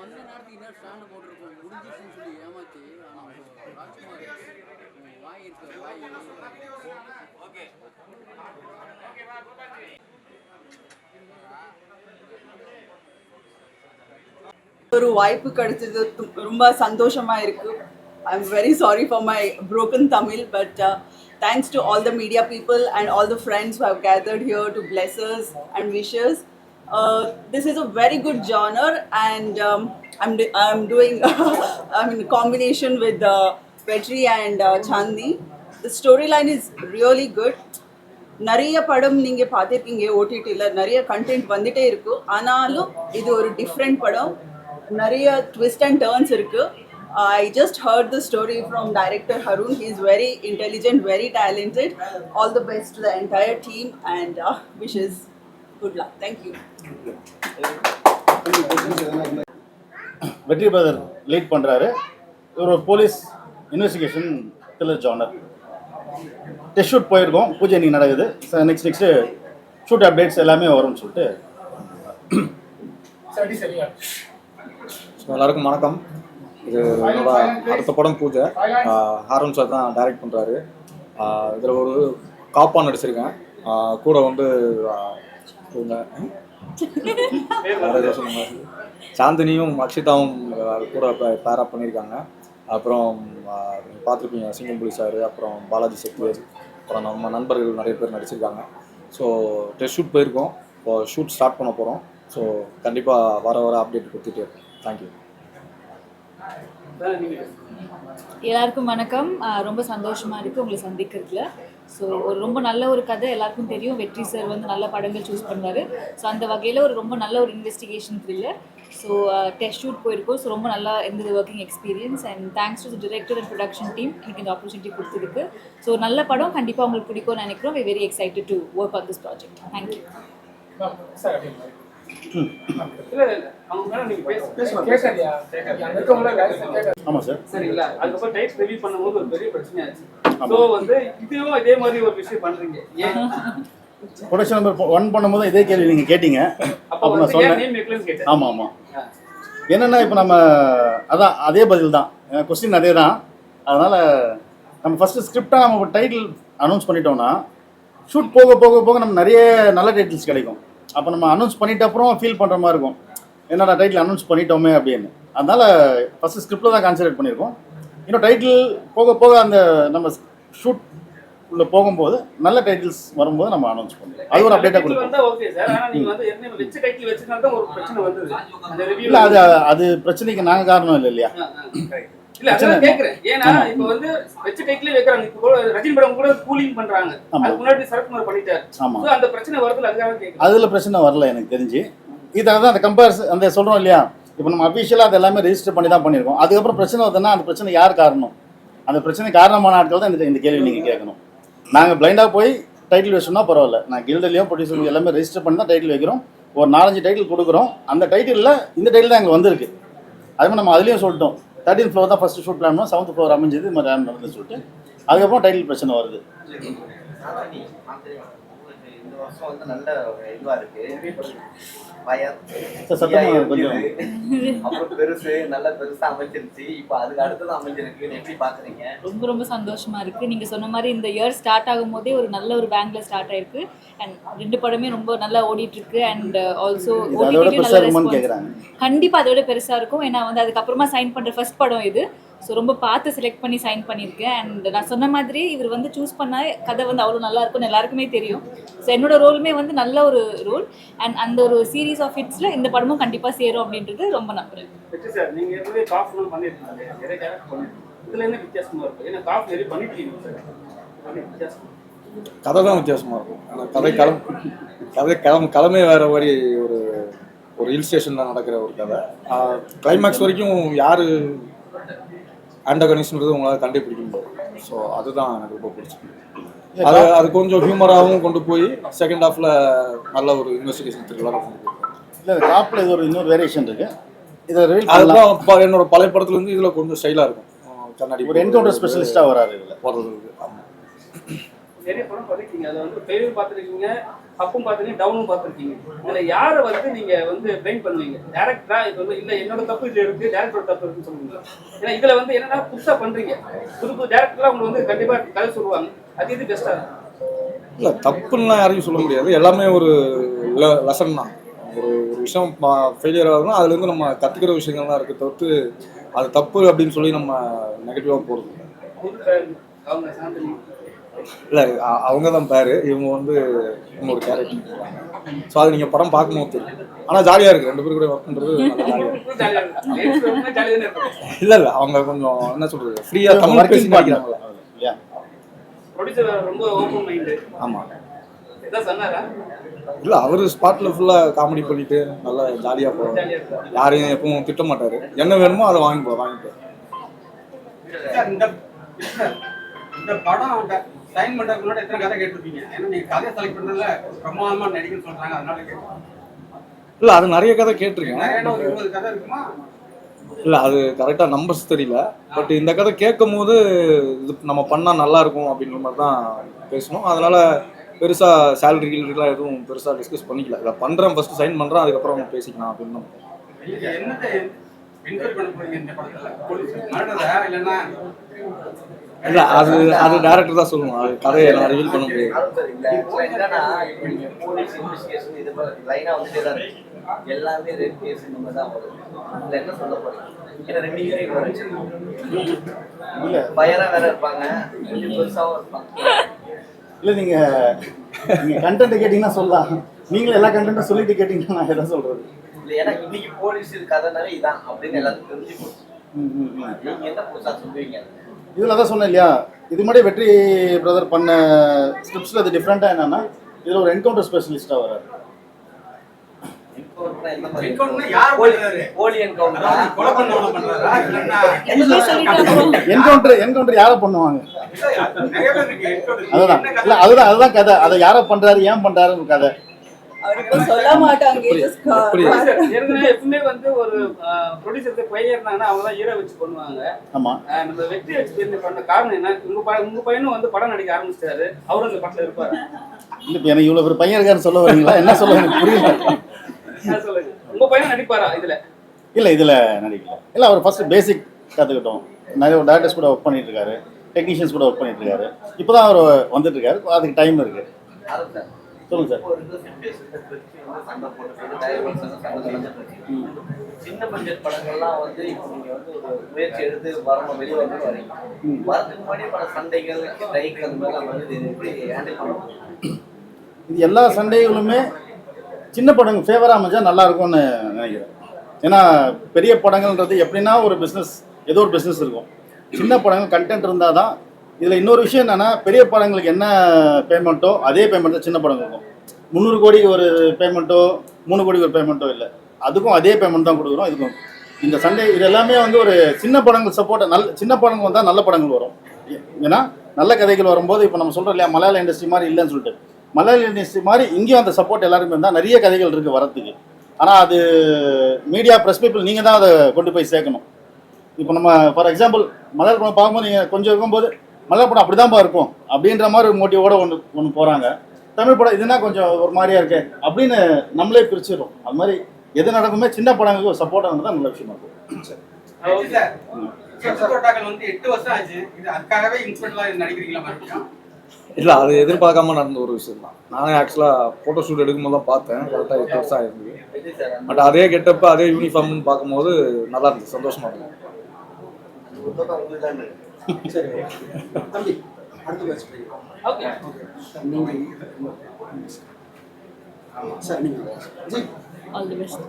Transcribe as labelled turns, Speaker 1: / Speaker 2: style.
Speaker 1: வந்த நேரத்துக்கு இன்னும் ஸ்டாண்டு போட்டிருக்கோம். முடிஞ்சிச்சுன்னு சொல்லி ஏமாத்தி ஆனால் ராஜ்குமார். வாய் இருக்கு வாய்.
Speaker 2: ஒரு வாய்ப்பு கிடைச்சது. ரொம்ப சந்தோஷமா இருக்கு. I am very sorry for my broken Tamil but thanks to all the media people and all the friends who have gathered here to bless us and wish us. Uh, this is a very good genre and um, I'm, do- I'm doing I'm in combination with uh, Petri and uh, Chandi. The storyline is really good. நிறைய படம் நீங்கள் பார்த்துருக்கீங்க ஓடிடியில் நிறைய content வந்துட்டே இருக்கு ஆனாலும் இது ஒரு டிஃப்ரெண்ட் படம் நிறைய ட்விஸ்ட் அண்ட் டேர்ன்ஸ் இருக்கு I just heard the story from director Harun he is very intelligent very talented all the best the entire team and wishes Good luck
Speaker 3: thank you Vetri brother lead பண்ணுறாரு இவர் ஒரு police investigation thriller genre test shoot போயிருக்கோம். பூஜை இன்னைக்கு நடக்குது. Next next shoot updates எல்லாமே வரும்னு சொல்லிட்டு.
Speaker 4: ஸோ எல்லாருக்கும் வணக்கம். இது என்னோட அடுத்த படம் பூஜை. ஹாரன் சார் தான் டைரக்ட் பண்ணுறாரு இதில் ஒரு காப்பா நடிச்சிருக்கேன். கூட வந்து இவங்க. சாந்தினியும் அக்ஷிதாவும் கூட பேரப் பண்ணியிருக்காங்க. அப்புறம் பார்த்துருப்பீங்க சிங்கம்புலி சார் அப்புறம் பாலாஜி சக்திவேல் அப்புறம் நம்ம நண்பர்கள் நிறைய பேர் நடிச்சிருக்காங்க. ஸோ டெஸ்ட் ஷூட் போயிருக்கோம். இப்போ ஷூட் ஸ்டார்ட் பண்ண போகிறோம் ஸோ கண்டிப்பாக வர வர அப்டேட் கொடுத்துட்டே இருக்கோம் தேங்க்யூ
Speaker 5: எல்லாருக்கும் வணக்கம். ரொம்ப சந்தோஷமா இருக்கு உங்களை சந்திக்கிறதுல. ஸோ ஒரு ரொம்ப நல்ல ஒரு கதை எல்லாருக்கும் தெரியும். வெற்றி சார் வந்து நல்ல படங்கள் சூஸ் பண்ணாரு ஸோ அந்த வகையில் ஒரு ரொம்ப நல்ல ஒரு investigation thriller so test shoot போயிருக்கோம். ஸோ ரொம்ப நல்லா இருந்தது working experience and thanks to director and production team எனக்கு இந்த ஆப்பர்ச்சுனிட்டி கொடுத்துருக்கு ஸோ நல்ல படம் கண்டிப்பாக உங்களுக்கு பிடிக்கும்னு நினைக்கிறோம். We very excited to work on
Speaker 6: this project thank you நீங்க
Speaker 3: ஆமாம் சார்
Speaker 6: சரிங்களா? அதுக்கப்புறம் டைப்ஸ் ரிவ்யூ பண்ணும்போது ஒரு பெரிய பிரச்சனையாச்சு. ஸோ வந்து இதுவும் இதே மாதிரி ஒரு விஷயம் பண்றீங்க. ஏன்?
Speaker 3: ப்ரொடக்ஷன் நம்பர் ஒன் பண்ணும்போது இதே கேள்வி நீங்கள் கேட்டீங்க.
Speaker 6: அப்போ
Speaker 3: நான் சொன்னேன்.
Speaker 6: நேம் வைக்கலன்னு கேட்டேன்.
Speaker 3: ஆமாம் ஆமாம் என்னென்னா இப்போ நம்ம அதான் அதே பதில் தான் கொஸ்டின் அதே தான் அதனால் நம்ம ஃபஸ்ட்டு ஸ்கிரிப்டாக நம்ம டைட்டில் அனௌன்ஸ் பண்ணிட்டோம்னா ஷூட் போக போக போக நம்ம நிறைய நல்ல டைட்டில்ஸ் கிடைக்கும். அப்போ நம்ம அனௌன்ஸ் பண்ணிட்ட அப்புறம் ஃபீல் பண்ணுற மாதிரி இருக்கும். என்னடா டைட்டில் அனௌன்ஸ் பண்ணிட்டோமே அப்படின்னு. அதனால் ஃபஸ்ட்டு ஸ்கிரிப்டில் தான் கான்சன்ட்ரேட் பண்ணியிருக்கோம் இன்னும் டைட்டில் போக போக அந்த நம்ம ஷூட் உள்ள போகும்போது நல்ல டைட்டில்ஸ் வரும்போது நம்ம அனௌன்ஸ் பண்ணுவோம். அது ஒரு அப்டேட்டாக கொடுப்போம். இல்லை அது அது பிரச்சனைக்கு நாங்கள் காரணம் இல்லை இல்லையா?
Speaker 6: இல்ல அதான் கேக்குறேன். ஏன்னா இப்ப வந்து வச்ச டைட்டிலே வைக்கிறாங்க. இப்போ கூட ரஜினி படம் கூட கூலிங் பண்றாங்க. அதுக்கு முன்னாடி சரத்குமார் பண்ணிட்டாரு. அந்த பிரச்சனை வருதுல அதுக்காக கேக்குறேன்.
Speaker 3: அதில் பிரச்சனை வரல எனக்கு தெரிஞ்சு. இது அதான் அந்த கம்பேர்ஸ் அந்த சொல்கிறோம் இல்லையா? இப்போ நம்ம அஃபிஷியலாக அது எல்லாமே ரெஜிஸ்டர் பண்ணி தான் பண்ணியிருக்கோம். அதுக்கப்புறம் பிரச்சனை வருதுன்னா அந்த பிரச்சனை யார் காரணம்? அந்த பிரச்சனை காரணமான ஆட்கள் தான் இந்த கேள்வி நீங்கள் கேட்கணும். நாங்கள் பிளைண்டாக போய் டைட்டில் வச்சோம்னா பரவாயில்ல. நான் கில்டர்லையும் ப்ரொடியூசர் எல்லாமே ரெஜிஸ்டர் பண்ணி தான் டைட்டில் வைக்கிறோம். ஒரு நாலஞ்சு டைட்டில் கொடுக்குறோம். அந்த டைட்டிலில் இந்த டைட்டில் தான் எங்களுக்கு வந்திருக்கு. அது நம்ம அதுலேயும் சொல்லிட்டோம். தேர்ட்டின் ஃப்ளோர் தான் ஃபஸ்ட்டு ஷூட் பிளான் பண்ணோம். செவன்த் ஃப்ளோர் அமைஞ்சது இது மாதிரி நடந்து சொல்லிட்டு அதுக்கப்புறம் டைட்டில் பிரச்சனை வருது
Speaker 7: சாதனை, சாதனை. உங்களுக்கு இந்த வருஷம் வந்து நல்ல ஒரு இதுவா இருக்கு. பயர்
Speaker 3: சார் சத்தமாக கொஞ்சம்.
Speaker 7: அப்புறம் பெருசு நல்ல பெருசா அமைஞ்சிருச்சு இப்போ அதுக்கு அடுத்தது அமைஞ்சிருக்கு எப்படி பாக்குறீங்க?
Speaker 5: ரொம்ப ரொம்ப சந்தோஷமா இருக்கு. நீங்க சொன்ன மாதிரி இந்த இயர் ஸ்டார்ட் ஆகும் போதே ஒரு நல்ல ஒரு பேங்க்ல ஸ்டார்ட் ஆயிருக்கு. அண்ட் ரெண்டு படமே ரொம்ப நல்லா ஓடிட்டு இருக்கு அண்ட் ஆல்சோ கண்டிப்பா அதோட பெருசா இருக்கும். ஏன்னா வந்து அதுக்கப்புறமா சைன் பண்ற ஃபர்ஸ்ட் படம் இது. ஸோ ரொம்ப பார்த்து செலக்ட் பண்ணி சைன் பண்ணியிருக்கேன். அண்ட் நான் சொன்ன மாதிரி இவர் வந்து சூஸ் பண்ண கதை வந்து அவ்வளோ நல்லா இருக்கும்னு எல்லாருக்குமே தெரியும். ஸோ என்னோட ரோலுமே வந்து நல்ல ஒரு ரோல் அண்ட் அந்த ஒரு சீரீஸ் ஆஃப் ஹிட்ஸில் இந்த படமும் கண்டிப்பாக சேரும் அப்படின்றது ரொம்ப நம்புறேன்.
Speaker 4: கதை தான் வித்தியாசமாக இருக்கும். ஆனால் கதை களம் கதை களம் களமே வேற மாதிரி ஒரு ஒரு ஹில் ஸ்டேஷனில் நடக்கிற ஒரு கதை. கிளைமேக்ஸ் வரைக்கும் யார் ஆண்டகனிஸ்ன்றது உங்களால் கண்டுபிடிக்க முடியும். ஸோ அதுதான் எனக்கு ரொம்ப பிடிச்சிருக்கு அது அது கொஞ்சம் ஹியூமராகவும் கொண்டு போய் செகண்ட் ஹாஃபில் நல்ல ஒரு இன்வெஸ்டிகேஷன் த்ரில்லராக கொண்டு
Speaker 3: இல்லை காப்பில் இது ஒரு இன்னொரு வேரியேஷன் இருக்கு. இதை
Speaker 4: அதுதான் என்னோட பழைய படத்துல இருந்து இதில் கொஞ்சம் ஸ்டைலாக இருக்கும். கண்ணாடி
Speaker 3: ஒரு என்கவுண்டர் ஸ்பெஷலிஸ்ட்டாக வராரு இதில்.
Speaker 4: போடுறது ஆமாம்
Speaker 6: நிறைய படம் பண்ணிருக்கீங்க அதில் வந்து ஃபெயிலியர் பார்த்துருக்கீங்க அப்பும் பார்த்துருக்கீங்க டவுனும் பார்த்துருக்கீங்க. இதில் யாரை வந்து நீங்கள் வந்து ப்ளைம் பண்ணுவீங்க? டேரக்டரா இது வந்து இல்லை என்னோட தப்பு இது இருக்குது டேரக்டரோட தப்பு இருக்குன்னு சொல்லுவீங்க ஏன்னா இதில் வந்து என்னன்னா புதுசாக பண்ணுறீங்க புது புது டேரக்டர்லாம் உங்களுக்கு வந்து கண்டிப்பாக கதை சொல்லுவாங்க. அது இது பெஸ்ட்டாக இருக்கும்?
Speaker 4: இல்லை தப்புன்னா யாரையும் சொல்ல முடியாது. எல்லாமே ஒரு லெசன் தான். ஒரு ஒரு விஷயம் ஃபெயிலியர் ஆகுதுன்னா அதுலேருந்து நம்ம கற்றுக்கிற விஷயங்கள் தான் இருக்குது தவிர்த்து அது தப்பு அப்படின்னு சொல்லி நம்ம நெகட்டிவாக போகிறது இல்லை அவங்க தான் பேர். இவங்க வந்து இன்னொரு கேரக்டர் ஸோ அது நீங்கள் படம் பார்க்கும்போது ஆனால் ஜாலியாக இருக்குது ரெண்டு பேரும் கூட ஒர்க் பண்ணுறது இருக்கு. இல்லை இல்லை. அவங்க கொஞ்சம் என்ன சொல்கிறது ஃப்ரீயாக தமிழ் பேசி படிக்கிறாங்களா ஆமாம் இல்லை அவர் ஸ்பாட்டில் ஃபுல்லாக காமெடி பண்ணிட்டு நல்லா ஜாலியாக போவார். யாரையும் எப்பவும் திட்ட மாட்டார். என்ன வேணுமோ அதை வாங்கி போ வாங்கிப்போ
Speaker 8: சார், இந்த சார், இந்த படம் சைன் பண்றதுக்கு முன்னாடி எத்தனை கதை கேட்டிருப்பீங்க? ஏன்னா நீங்க கதையை செலக்ட் பண்றதுல பிரமாதமா நடிகன்னு சொல்றாங்க அதனால கேட்டேன்.
Speaker 4: இல்லை அது நிறைய கதை கேட்டிருக்கேன்.
Speaker 8: நிறைய ஒரு இருபது கதை இருக்குமா?
Speaker 4: இல்லை அது கரெக்டாக நம்பர்ஸ் தெரியல. பட் இந்த கதை கேட்கும் போது இது நம்ம பண்ணால் நல்லா இருக்கும் அப்படின்ற மாதிரி தான் பேசணும். அதனால பெருசாக சேலரி கீழலாம் எதுவும் பெருசாக டிஸ்கஸ் பண்ணிக்கல. இதை பண்ணுறேன் ஃபஸ்ட்டு சைன் பண்ணுறேன் அதுக்கப்புறம் பேசிக்கலாம் அப்படின்னு இல்லை அது அது டேரக்டர் தான் சொல்லணும் அது கதையை நான் ரிவீல் பண்ண முடியாது.
Speaker 7: எல்லாமே rape case இந்த மாதிரி தான் வரும். இதுல என்ன சொல்ல போறீங்க? ஏன்னா ரெண்டு வேற இருப்பாங்க. கொஞ்சம் பெருசாவும் இருப்பாங்க.
Speaker 3: இல்லை நீங்கள் நீங்கள் கண்டென்ட் கேட்டிங்கன்னா சொல்லலாம். நீங்களும் எல்லா கண்டென்ட்டும் சொல்லிட்டு கேட்டிங்கன்னா நான் எதை சொல்கிறது
Speaker 7: இல்ல ஏன்னா இன்னைக்கு போலீஸ் கதைனாலே இதான் அப்படின்னு எல்லாத்துக்கும் தெரிஞ்சு போச்சு
Speaker 3: ம் ம் ம்.
Speaker 7: நீங்க என்ன புதுசா சொல்லுவீங்க?
Speaker 3: இதில் தான் சொன்னேன் இல்லையா? இது முன்னாடி வெற்றி பிரதர் பண்ண ஸ்கிரிப்ட்ஸில் அது டிஃப்ரெண்ட்டாக என்னன்னா இதில் ஒரு என்கவுண்டர் ஸ்பெஷலிஸ்ட்டாக வராரு
Speaker 8: பண்றாரு?
Speaker 7: என்கவுண்டரா
Speaker 8: பண்றாரா
Speaker 3: யாரை பண்ணுவாங்க. அதுதான்? அதுதான் அதுதான் கதை. அதை யாரை பண்ணுறாரு ஏன் பண்ணுறாருன்னு கதை.
Speaker 2: அவர் இப்போ சொல்ல மாட்டாங்க. just
Speaker 4: எப்படி?
Speaker 6: ப்ரொடியூசர் ஏற்கனவே எப்பவுமே வந்து ஒரு ப்ரொடியூசருக்கு பையன் இருந்தாங்கன்னா அவங்க தான் ஹீரோ வச்சு பண்ணுவாங்க. ஆஹ் நம்ம வெற்றி வச்சு பண்ண காரணம் என்ன? உங்க பையன் உங்க பையனும் வந்து படம் நடிக்க ஆரம்பிச்சிட்டாரு. அவரும் இந்த படத்துல இருப்பாரு.
Speaker 3: இல்லை இப்போ எனக்கு இவ்வளோ ஒரு பையன் இருக்காருன்னு சொல்ல வரீங்களா? என்ன சொல்ல எனக்கு புரியல.
Speaker 6: சொல்லுங்க உங்க பையன் நடிப்பாரா இதுல?
Speaker 3: இல்லை இதில் நடிக்கல. இல்லை அவர் ஃபர்ஸ்ட் பேசிக் கற்றுக்கிட்டோம் நிறைய டேரக்டர்ஸ் கூட ஒர்க் பண்ணிட்டு இருக்காரு. டெக்னீஷியன்ஸ் கூட ஒர்க் பண்ணிட்டு இருக்காரு. இப்போ தான் அவர் வந்துட்டு இருக்காரு. அதுக்கு டைம் இருக்கு. சொல்லுங்க சார்.
Speaker 7: இப்போ இருக்கிற situation ல திருச்சி வந்து சண்டை போட்டுட்டு divorce எல்லாம் சண்டை நடந்துட்டு இருக்கு. சின்ன பட்ஜெட் படங்கள்லாம் வந்து இப்போ நீங்க வந்து ஒரு முயற்சி எடுத்து வரணும் வெளியே வந்து வரீங்க. வரதுக்கு முன்னாடி பல சண்டைகள் ஸ்ட்ரைக் அந்த மாதிரிலாம் வருது இது எப்படி ஹேண்டில் பண்ணுவோம்
Speaker 3: இது எல்லா சண்டைகளுமே சின்ன படங்கள் ஃபேவராக அமைஞ்சா நல்லா இருக்கும்னு நினைக்கிறேன். ஏன்னா பெரிய படங்கள்ன்றது எப்படின்னா ஒரு பிஸ்னஸ் ஏதோ ஒரு பிஸ்னஸ் இருக்கும். சின்ன படங்கள் கண்டென்ட் இருந்தால் தான் இதில் இன்னொரு விஷயம் என்னென்னா பெரிய படங்களுக்கு என்ன பேமெண்ட்டோ அதே பேமெண்ட் தான் சின்ன படங்களுக்கும் முந்நூறு கோடிக்கு ஒரு பேமெண்ட்டோ மூணு கோடிக்கு ஒரு பேமெண்ட்டோ இல்லை. அதுக்கும் அதே பேமெண்ட் தான் கொடுக்குறோம். இதுக்கும் இந்த சண்டே இது எல்லாமே வந்து ஒரு சின்ன படங்கள் சப்போர்ட் நல்ல சின்ன படங்கள் வந்தால் நல்ல படங்கள் வரும். ஏன்னா நல்ல கதைகள் வரும்போது இப்போ நம்ம சொல்கிறோம் இல்லையா மலையாள இண்டஸ்ட்ரி மாதிரி இல்லைன்னு சொல்லிட்டு. மலையாள இண்டஸ்ட்ரி மாதிரி இங்கேயும் அந்த சப்போர்ட் எல்லாருமே இருந்தால் நிறைய கதைகள் இருக்குது வரத்துக்கு. ஆனால் அது மீடியா ப்ரெஸ் பீப்புள் நீங்கள் தான் அதை கொண்டு போய் சேர்க்கணும். இப்போ நம்ம ஃபார் எக்ஸாம்பிள் மலையாள படம் பார்க்கும்போது நீங்கள் கொஞ்சம் இருக்கும்போது மலையாள படம் அப்படி தான்ப்பா இருக்கும். அப்படின்ற மாதிரி ஒரு மோட்டிவோட ஒன்று ஒன்று போகிறாங்க தமிழ் படம் இதுனா கொஞ்சம் ஒரு மாதிரியா இருக்கு அப்படின்னு நம்மளே பிரிச்சிடும் அது மாதிரி எது நடக்குமே சின்ன படங்களுக்கு ஒரு சப்போர்ட் தான் நல்ல விஷயமா இருக்கும். சரி.
Speaker 4: இல்லை அது எதிர்பார்க்காம நடந்த ஒரு விஷயம் தான். நானே ஆக்சுவலாக ஃபோட்டோ ஷூட் எடுக்கும்போது தான் பார்த்தேன். கரெக்டாக எட்டு வருஷம் ஆயிருந்தது பட் அதே கெட்டப்ப அதே யூனிஃபார்ம்னு பார்க்கும்போது நல்லா இருந்துச்சு. சந்தோஷமா இருந்தது.
Speaker 1: தம்பி
Speaker 6: ஓகே.
Speaker 1: நீங்கள் சார் நீங்கள்
Speaker 5: ஆல் தி பெஸ்ட்